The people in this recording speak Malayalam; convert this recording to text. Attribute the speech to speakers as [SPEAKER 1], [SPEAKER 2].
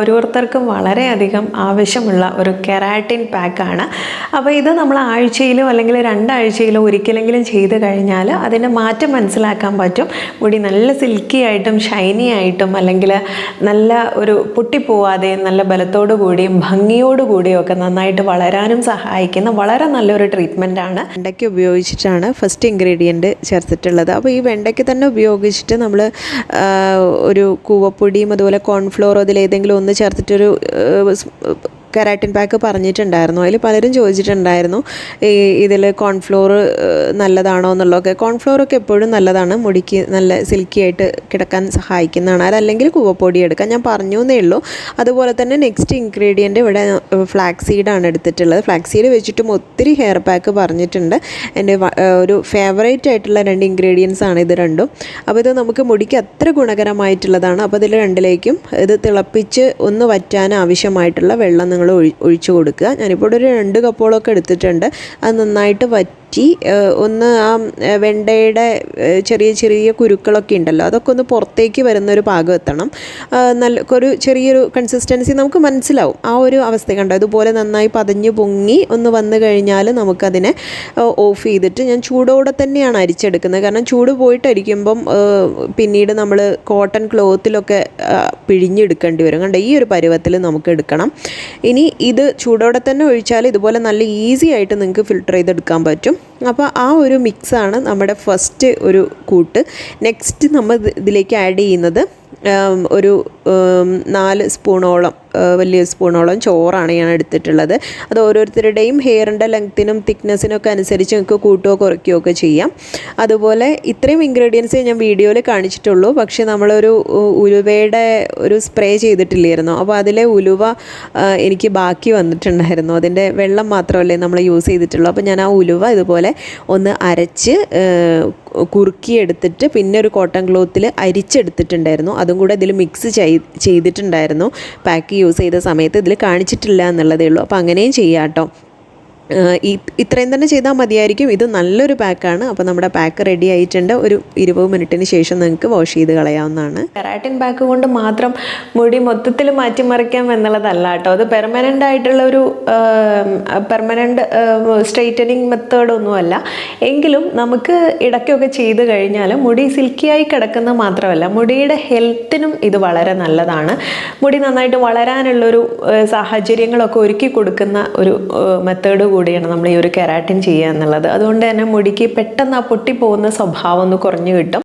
[SPEAKER 1] ഓരോരുത്തർക്കും വളരെയധികം ആവശ്യമുള്ള ഒരു കെരാറ്റിൻ പാക്കാണ്. അപ്പോൾ ഇത് നമ്മൾ ആഴ്ചയിലോ അല്ലെങ്കിൽ രണ്ടാഴ്ചയിലോ ഒരിക്കലെങ്കിലും ചെയ്ത് കഴിഞ്ഞാൽ അതിന്റെ മാറ്റം മനസ്സിലാക്കാൻ പറ്റും. മുടി നല്ല സിൽക്കി ആയിട്ടും ഷൈനി ആയിട്ടും അല്ലെങ്കിൽ നല്ല ഒരു പൊട്ടിപ്പോവാതെയും നല്ല ബലത്തോടു കൂടിയും ഭംഗിയോടു കൂടിയും ഒക്കെ നന്നായിട്ട് വളരാനും സഹായിക്കുന്ന വളരെ നല്ലൊരു ട്രീറ്റ്മെന്റ് ആണ്. വെണ്ടയ്ക്ക ഉപയോഗിച്ചിട്ടാണ് ഫസ്റ്റ് ഇൻഗ്രീഡിയന്റ് ചേർത്തിട്ടുള്ളത്. അപ്പോൾ ഈ വെണ്ടയ്ക്ക തന്നെ ഉപയോഗിച്ചിട്ട് നമ്മൾ ഒരു കൂവപ്പൊടിയും അതുപോലെ കോൺഫ്ലോറോ അതിൽ ഏതെങ്കിലും ഒന്ന് ചേർത്തിട്ടൊരു കെരാറ്റിൻ പാക്ക് പറഞ്ഞിട്ടുണ്ടായിരുന്നു. അതിൽ പലരും ചോദിച്ചിട്ടുണ്ടായിരുന്നു ഈ ഇതിൽ കോൺഫ്ലോർ നല്ലതാണോ എന്നുള്ളതൊക്കെ. കോൺഫ്ലോറൊക്കെ എപ്പോഴും നല്ലതാണ്. മുടിക്ക് നല്ല സിൽക്കി ആയിട്ട് കിടക്കാൻ സഹായിക്കുന്നതാണ്. അതല്ലെങ്കിൽ കൂവപ്പൊടി എടുക്കാം ഞാൻ പറഞ്ഞു എന്നേ ഉള്ളൂ. അതുപോലെ തന്നെ നെക്സ്റ്റ് ഇൻഗ്രീഡിയന്റ് ഇവിടെ ഫ്ലാക്സ് സീഡാണ് എടുത്തിട്ടുള്ളത്. ഫ്ലാക്സ് സീഡ് വെച്ചിട്ടും ഒത്തിരി ഹെയർ പാക്ക് പറഞ്ഞിട്ടുണ്ട്. എന്റെ ഒരു ഫേവറേറ്റ് ആയിട്ടുള്ള രണ്ട് ഇൻഗ്രീഡിയൻസ് ആണ് ഇത് രണ്ടും. അപ്പോൾ ഇത് നമുക്ക് മുടിക്ക് അത്ര ഗുണകരമായിട്ടുള്ളതാണ്. അപ്പോൾ ഇതിൽ രണ്ടിലേക്കും ഇത് തിളപ്പിച്ച് ഒന്ന് വറ്റാൻ ആവശ്യമായിട്ടുള്ള വെള്ളം നിങ്ങൾ ഒഴി ഒഴിച്ചു കൊടുക്കുക. ഞാനിപ്പോൾ ഒരു രണ്ട് കപ്പോളൊക്കെ എടുത്തിട്ടുണ്ട്. അത് നന്നായിട്ട് വറ്റി ഏഹ് ഒന്ന് ആ വെണ്ടയുടെ ചെറിയ ചെറിയ കുരുക്കളൊക്കെ ഉണ്ടല്ലോ അതൊക്കെ ഒന്ന് പുറത്തേക്ക് വരുന്ന ഒരു പാകം എത്തണം. നല്ല ഒരു ചെറിയൊരു കൺസിസ്റ്റൻസി നമുക്ക് മനസ്സിലാവും. ആ ഒരു അവസ്ഥ കണ്ടോ? ഇതുപോലെ നന്നായി പതഞ്ഞ് പൊങ്ങി ഒന്ന് വന്നു കഴിഞ്ഞാൽ നമുക്കതിനെ ഓഫ് ചെയ്തിട്ട് ഞാൻ ചൂടോടെ തന്നെയാണ് അരിച്ചെടുക്കുന്നത്. കാരണം ചൂട് പോയിട്ട് അരിക്കുമ്പം പിന്നീട് നമ്മൾ കോട്ടൺ ക്ലോത്തിലൊക്കെ പിഴിഞ്ഞെടുക്കേണ്ടി വരും. കണ്ടോ? ഈ ഒരു പരുവത്തിൽ നമുക്ക് എടുക്കണം. ഇനി ഇത് ചൂടോടെ തന്നെ ഒഴിച്ചാൽ ഇതുപോലെ നല്ല ഈസി ആയിട്ട് നിങ്ങൾക്ക് ഫിൽട്ടർ ചെയ്തെടുക്കാൻ പറ്റും. അപ്പോൾ ആ ഒരു മിക്സാണ് നമ്മുടെ ഫസ്റ്റ് ഒരു കൂട്ട്. നെക്സ്റ്റ് നമ്മൾ ഇതിലേക്ക് ആഡ് ചെയ്യുന്നത് ഒരു നാല് സ്പൂണോളം വലിയ സ്പൂണോളം ചോറാണ് ഞാൻ എടുത്തിട്ടുള്ളത്. അത് ഓരോരുത്തരുടെയും ഹെയറിന്റെ ലെങ്ത്തിനും തിക്നെസ്സിനും ഒക്കെ അനുസരിച്ച് നിങ്ങൾക്ക് കൂട്ടുകയോ കുറയ്ക്കുകയോ ഒക്കെ ചെയ്യാം. അതുപോലെ ഇത്രയും ഇൻഗ്രീഡിയൻസ് ഞാൻ വീഡിയോയിൽ കാണിച്ചിട്ടുള്ളൂ. പക്ഷേ നമ്മളൊരു ഉലുവയുടെ ഒരു സ്പ്രേ ചെയ്തിട്ടില്ലായിരുന്നു. അപ്പോൾ അതിലെ ഉലുവ എനിക്ക് ബാക്കി വന്നിട്ടുണ്ടായിരുന്നു. അതിന്റെ വെള്ളം മാത്രമല്ലേ നമ്മൾ യൂസ് ചെയ്തിട്ടുള്ളൂ. അപ്പോൾ ഞാൻ ആ ഉലുവ ഇതുപോലെ ഒന്ന് അരച്ച് കുറുക്കിയെടുത്തിട്ട് പിന്നെ ഒരു കോട്ടൺ ക്ലോത്തിൽ അരിച്ചെടുത്തിട്ടുണ്ടായിരുന്നു. അതും കൂടെ ഇതിൽ മിക്സ് ചെയ് ചെയ്തിട്ടുണ്ടായിരുന്നു. പാക്ക് യൂസ് ചെയ്ത സമയത്ത് ഇതിൽ കാണിച്ചിട്ടില്ല എന്നുള്ളതേ ഉള്ളൂ. അപ്പോൾ അങ്ങനെയും ചെയ്യാം കേട്ടോ. ഈ ഇത്രയും തന്നെ ചെയ്താൽ മതിയായിരിക്കും. ഇത് നല്ലൊരു പാക്കാണ്. അപ്പോൾ നമ്മുടെ പാക്ക് റെഡി ആയിട്ടുണ്ട്. ഒരു ഇരുപത് മിനിറ്റിന് ശേഷം നിങ്ങൾക്ക് വാഷ് ചെയ്ത് കളയാവുന്നതാണ്. കെരാറ്റിൻ പാക്ക് കൊണ്ട് മാത്രം മുടി മൊത്തത്തിൽ മാറ്റിമറിക്കാം എന്നുള്ളതല്ല കേട്ടോ. അത് പെർമനന്റ് ആയിട്ടുള്ള ഒരു പെർമനന്റ് സ്ട്രെയിറ്റനിങ് മെത്തേഡൊന്നുമല്ല എങ്കിലും നമുക്ക് ഇടയ്ക്കൊക്കെ ചെയ്ത് കഴിഞ്ഞാൽ മുടി സിൽക്കിയായി കിടക്കുന്ന മാത്രമല്ല മുടിയുടെ ഹെൽത്തിനും ഇത് വളരെ നല്ലതാണ്. മുടി നന്നായിട്ട് വളരാനുള്ളൊരു സാഹചര്യങ്ങളൊക്കെ ഒരുക്കി കൊടുക്കുന്ന ഒരു മെത്തേഡ് കൂടിയാണ് നമ്മൾ ഈ ഒരു കെരാട്ടിൻ ചെയ്യുക എന്നുള്ളത്. അതുകൊണ്ട് തന്നെ മുടിക്ക് പെട്ടെന്ന് ആ പൊട്ടിപ്പോകുന്ന സ്വഭാവം ഒന്ന് കുറഞ്ഞു കിട്ടും.